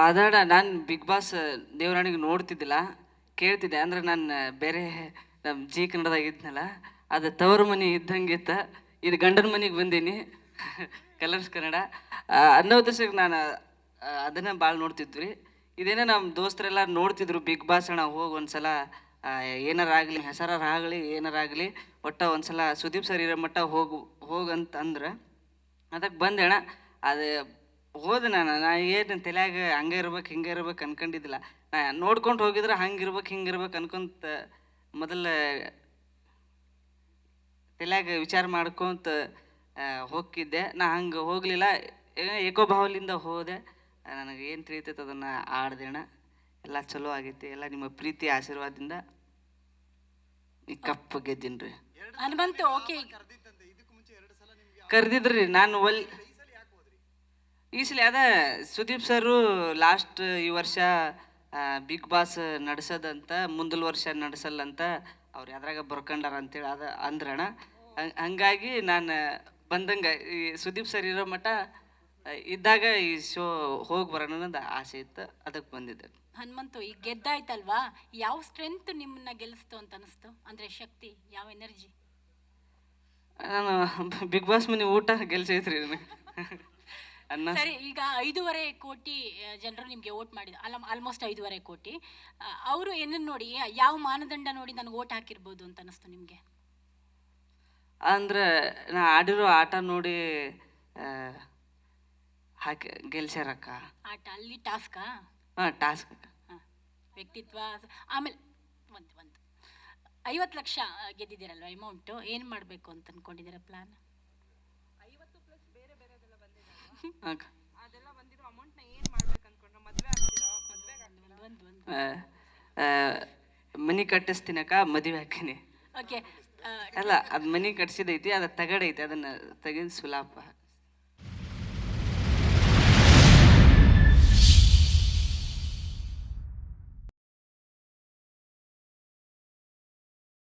ಅದಡ ನಾನು big boss ದೇವರಾಣಿಗೆ ನೋಡ್ತಿದ್ದಿಲ್ಲ, ಕೇಳ್ತಿದ್ದೆ. ಅಂದ್ರೆ ನಾನು ಬೇರೆ ನಮ್ಮ ಜಿ ಕನ್ನಡದಾಗ ಇದ್ನಲ್ಲ, ಅದು ತವರು ಮನೆ ಇದ್ದಂಗೆ ಇತ್ತ. ಇದು ಗಂಡನ ಮನೆಗೆ ಬಂದೀನಿ, ಕಲರ್ಸ್ ಕನ್ನಡ. ಹನ್ನೊಂದು ಉದ್ದೇಶಕ್ಕೆ ನಾನು ಅದನ್ನು ಭಾಳ ನೋಡ್ತಿದ್ವಿ. ಇದೇನೋ ನಮ್ಮ ದೋಸ್ತರೆಲ್ಲ ನೋಡ್ತಿದ್ರು ಬಿಗ್ ಬಾಸ್ ಅಣ್ಣ ಹೋಗಿ ಒಂದು ಸಲ ಏನಾರಾಗಲಿ ಹೆಸರಾರ ಆಗಲಿ ಒಂದು ಆಗಲಿ, ಒಟ್ಟ ಒಂದ್ಸಲ ಸುದೀಪ್ ಸರ್ ಇರೋ ಮಟ್ಟ ಹೋಗು ಹೋಗಂತ ಅಂದ್ರೆ ಅದಕ್ಕೆ ಬಂದೆ ಅಣ್ಣ. ಅದು ಹೋದೆ ನಾನು. ನಾ ಏನು ತಲೆಯಾಗ ಹಂಗೆ ಇರ್ಬೇಕು ಹಿಂಗೆ ಇರ್ಬೇಕು ಅನ್ಕೊಂಡಿದ್ದಿಲ್ಲ. ನಾ ನೋಡ್ಕೊಂಡು ಹೋಗಿದ್ರೆ ಹಂಗೆ ಇರ್ಬೇಕು ಹಿಂಗೆ ಇರ್ಬೇಕು ಅನ್ಕೊಂತ ಮೊದಲ ತಲೆಯಾಗ ವಿಚಾರ ಮಾಡ್ಕೊಂತ ಹೋಗ್ತಿದ್ದೆ. ಹೋಗಿದ್ದೆ ನಾ ಹಂಗೆ ಹೋಗಲಿಲ್ಲ. ಏಕೋಭಾವಲಿಂದ ಹೋದೆ. ನನಗೆ ಏನು ತಿಳಿತೈತೆ ಅದನ್ನು ಆಡ್ದೇಣ ಎಲ್ಲ ಚಲೋ ಆಗೈತಿ. ಎಲ್ಲ ನಿಮ್ಮ ಪ್ರೀತಿ ಆಶೀರ್ವಾದದಿಂದ ಈ ಕಪ್ ಗೆದ್ದೀನಿ ರೀ ಹನುಮಂತು ಓಕೆ ಕರೆದಿದ್ರಿ. ನಾನು ಒಲ್ ಈ ಸಲ ಅದ ಸುದೀಪ್ ಸರು ಲಾಸ್ಟ್ ಈ ವರ್ಷ ಬಿಗ್ ಬಾಸ್ ನಡೆಸೋದಂತ ಮುಂದಲ ವರ್ಷ ನಡೆಸಲ್ಲಂತ ಅವ್ರು ಯಾವ್ದ್ರಾಗ ಬರ್ಕೊಂಡಾರ ಅಂತೇಳಿ ಅದ ಅಂದ್ರಣ. ಹಂಗ್- ಹಂಗಾಗಿ ನಾನು ಬಂದಂಗೆ ಈ ಸುದೀಪ್ ಸರ್ ಇರೋ ಮಟ್ಟ ಇದ್ದಾಗ ಈ ಶೋ ಹೋಗಿ ಬರೋಣ ಅನ್ನೋದು ಆಸೆ ಇತ್ತು ಅದಕ್ಕೆ ಬಂದಿದ್ದೆ. ಹನುಮಂತು ಈಗ ಗೆದ್ದಾಯ್ತಲ್ವಾ? ಯಾವ ಸ್ಟ್ರೆಂತ್ ನಿಮ್ಮನ್ನ ಗೆಲ್ಲಿಸ್ತು ಅಂತ ಅನಿಸ್ತು? ಅಂದ್ರೆ ಶಕ್ತಿ ಯಾವ ಎನರ್ಜಿ ನಾನು ಬಿಗ್ ಬಾಸ್ ಮನೆ ಊಟ ಗೆಲ್ಸೈತ್ರಿ ನನಗೆ ಅನ್ನ? ಸರಿ ಈಗ ಐದೂವರೆ ಕೋಟಿ ಜನರು ನಿಮಗೆ ವೋಟ್ ಮಾಡಿದ ಅಲ್ಲ ಆಲ್ಮೋಸ್ಟ್ ಐದೂವರೆ ಕೋಟಿ. ಅವರು ಏನನ್ನ ನೋಡಿ ಯಾವ ಮಾನದಂಡ ನೋಡಿ ನನಗೆ ವೋಟ್ ಹಾಕಿರ್ಬೋದು ಅಂತ ಅನಿಸ್ತು ನಿಮಗೆ? ಅಂದ್ರೆ ನಾ ಆಡಿರೋ ಆಟ ನೋಡಿ ಹಾಕಿ ಗೆಲ್ಸ್ಯಾರಕ್ಕ. ಆಟ ಅಲ್ಲಿ ಟಾಸ್ಕಾ? ಹಾಂ ಟಾಸ್ಕ್. ವ್ಯಕ್ತಿತ್ವ ಆಮೇಲೆ ಒಂದು ಒಂದು. ಐವತ್ತು ಲಕ್ಷ ಗೆದ್ದಿದ್ದೀರಲ್ವ ಅಮೌಂಟು ಏನು ಮಾಡಬೇಕು ಅಂತ ಅಂದ್ಕೊಂಡಿದ್ದೀರಾ ಪ್ಲಾನ್ ಅಕ್ಕ ಅದೆಲ್ಲ ಬಂದಿರೋ ಅಮೌಂಟ್ನ ಏನು ಮಾಡ್ಬೇಕು ಅನ್ಕೊಂಡ್ರೆ ಮದುವೆ ಆಗ್ತೀರಾ ಮದುವೆ ಆಗ್ತೀರಾ ಒಂದು ಒಂದು ಆ, ಮನಿ ಕಟ್ಟಿಸ್ತೀನಕ್ಕ ಮದುವೆ ಹಾಕಿನಿ. ಓಕೆ. ಅಲ್ಲ ಅದು ಮನಿ ಕಟ್ಸಿದೈತಿ ಅದು ತಗಡೈತಿ ಅದನ್ನ ತೆಗೆದು ಸುಲಾಪ